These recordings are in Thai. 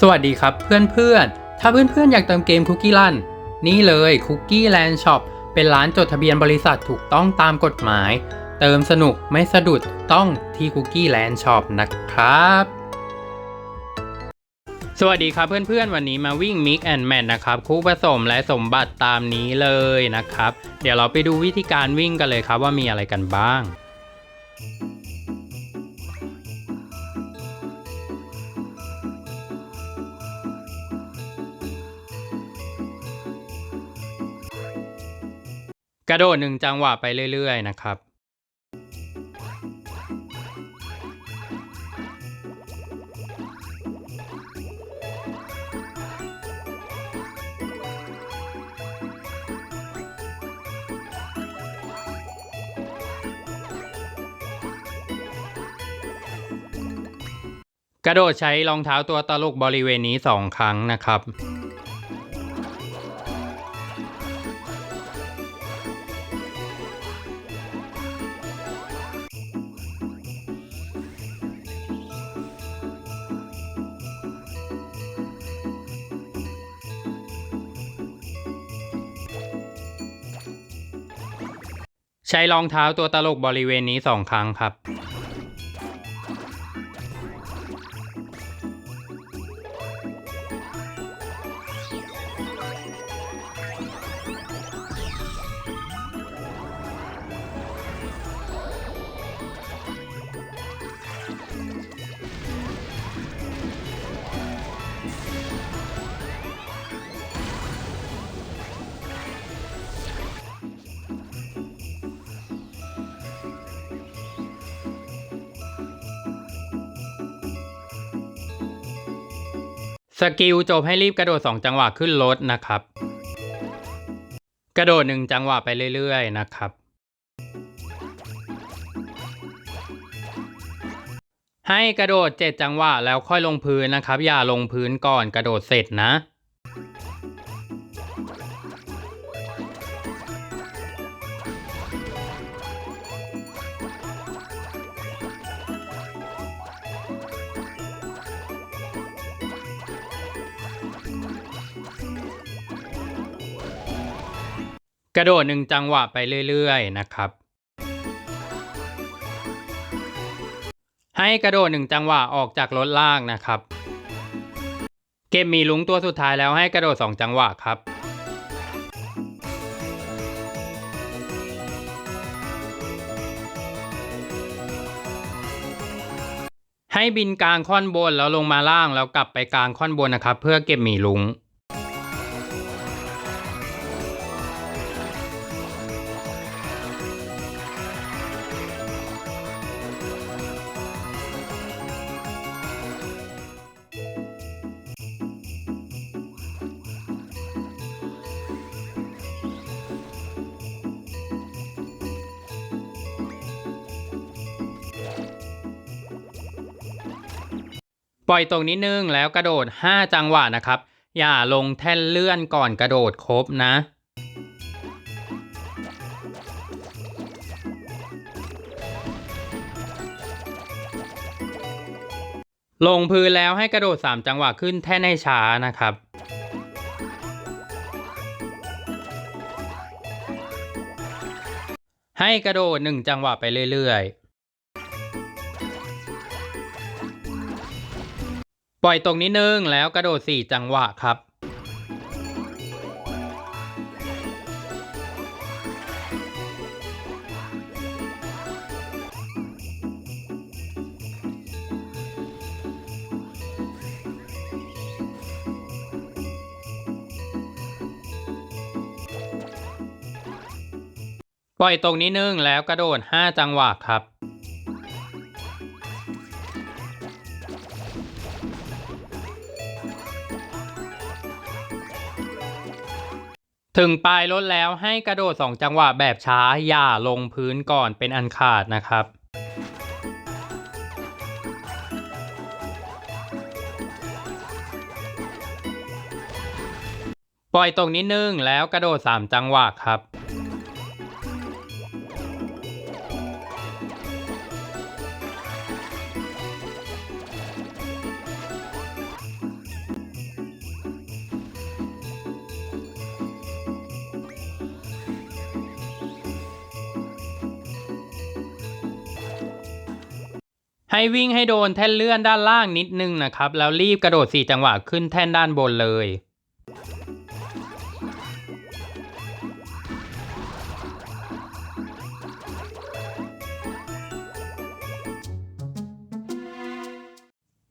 สวัสดีครับเพื่อนๆ ถ้าเพื่อนๆ อยากเติมเกมคุกกี้ลันนี่เลยคุกกี้แลนด์ช็อปเป็นร้านจดทะเบียนบริษัทถูกต้องตามกฎหมาย เติมสนุกไม่สะดุดต้องที่คุกกี้แลนด์ช็อปนะครับ สวัสดีครับเพื่อนๆ วันนี้มาวิ่ง Mix and Match นะครับ คู่ผสมและสมบัติตามนี้เลยนะครับ เดี๋ยวเราไปดูวิธีการวิ่งกันเลยครับว่ามีอะไรกันบ้าง กระโดดหนึ่งจังหวะไปเรื่อยๆนะครับ กระโดดใช้รองเท้าตัวตลกบริเวณนี้สองครั้งนะครับ ใช้รองเท้าตัวตลกบริเวณนี้สองครั้งครับ กิลจบให้รีบกระโดด 2 จังหวะขึ้นรถนะครับ กระโดด 1 จังหวะไปเรื่อยๆนะครับ ให้กระโดด 7 จังหวะแล้วค่อยลงพื้นนะครับ อย่าลงพื้นก่อนกระโดดเสร็จนะ กระโดดหนึ่งจังหวะไปเรื่อยๆนะครับ ให้กระโดดหนึ่งจังหวะออกจากรถล่างนะครับ เก็บหมีลุงตัวสุดท้ายแล้วให้กระโดดสองจังหวะครับให้บินกลางค่อนบนแล้วลงมาล่างแล้วกลับไปกลางค่อนบนนะครับ เพื่อเก็บหมีลุง ปล่อยตรงนิดนึงแล้วกระโดด 5 จังหวะนะครับ อย่าลงแท่นเลื่อนก่อนกระโดดครบนะ ลงพื้นแล้วให้กระโดด 3 จังหวะขึ้นแท่นให้ช้านะครับให้กระโดด1จังหวะไปเรื่อยๆ ปล่อยตรงนิดนึงแล้วกระโดด 4 จังหวะครับปล่อยตรงนิดนึงแล้วกระโดด 5 จังหวะครับ ถึงปลายรถแล้วให้กระโดด 2 จังหวะแบบช้าอย่าลงพื้นก่อนเป็นอันขาดนะครับ ปล่อยตรงนิดนึงแล้วกระโดด 3 จังหวะครับ ให้วิ่งให้โดนแท่นเลื่อนด้านล่างนิดนึงนะครับ แล้วรีบกระโดดสี่จังหวะขึ้นแท่นด้านบนเลย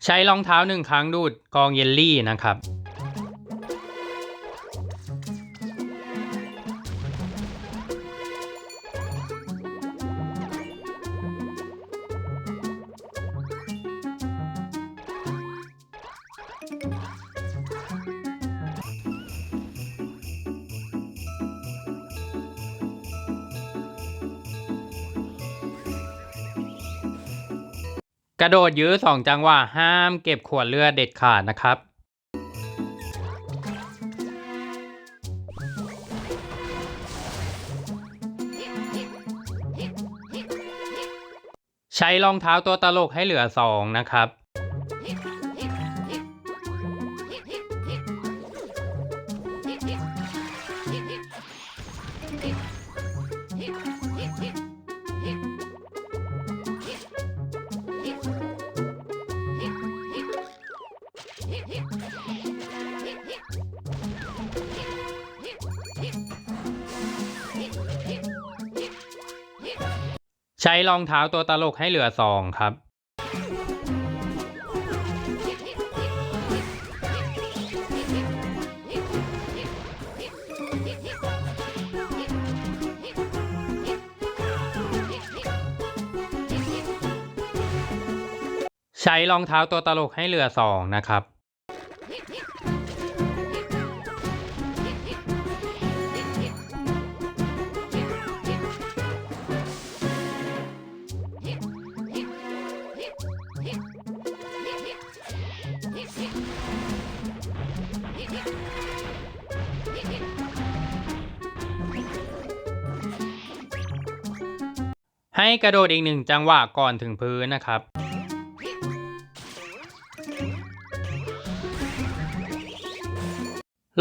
ใช้รองเท้าหนึ่งครั้งดูดกองเยลลี่นะครับ กระโดดยื้อสองจังหวะห้ามเก็บขวดเลือดเด็ดขาดนะครับ ใช้รองเท้าตัวตลกให้เหลือสองนะครับ ใช้รองเท้าตัวตลกให้เหลือสองครับ ใช้รองเท้าตัวตลกให้เหลือสองนะครับ ให้กระโดดอีกหนึ่งจังหวะก่อนถึงพื้นนะครับ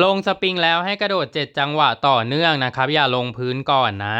ลงสปริงแล้วให้กระโดด 7 จังหวะต่อเนื่องนะครับ อย่าลงพื้นก่อนนะ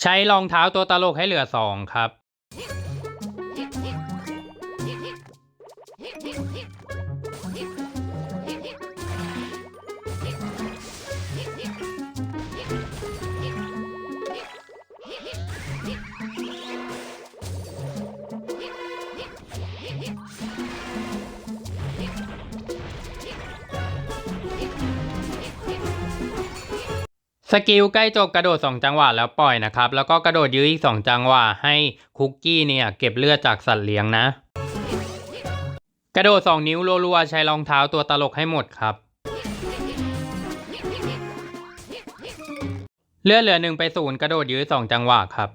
ใช้รองเท้าตัวตลกให้เหลือสองครับ สกิลใกล้จบกระโดด 2 จังหวะแล้วปล่อยนะครับ แล้วก็กระโดดยื้ออีก 2 จังหวะให้คุกกี้เนี่ยเก็บเลือดจากสัตว์เลี้ยงนะ กระโดด 2 นิ้วรัวๆใช้รองเท้าตัวตลกให้หมดครับ เลือดเหลือหนึ่งไปศูนย์กระโดดยื้อ2 จังหวะครับ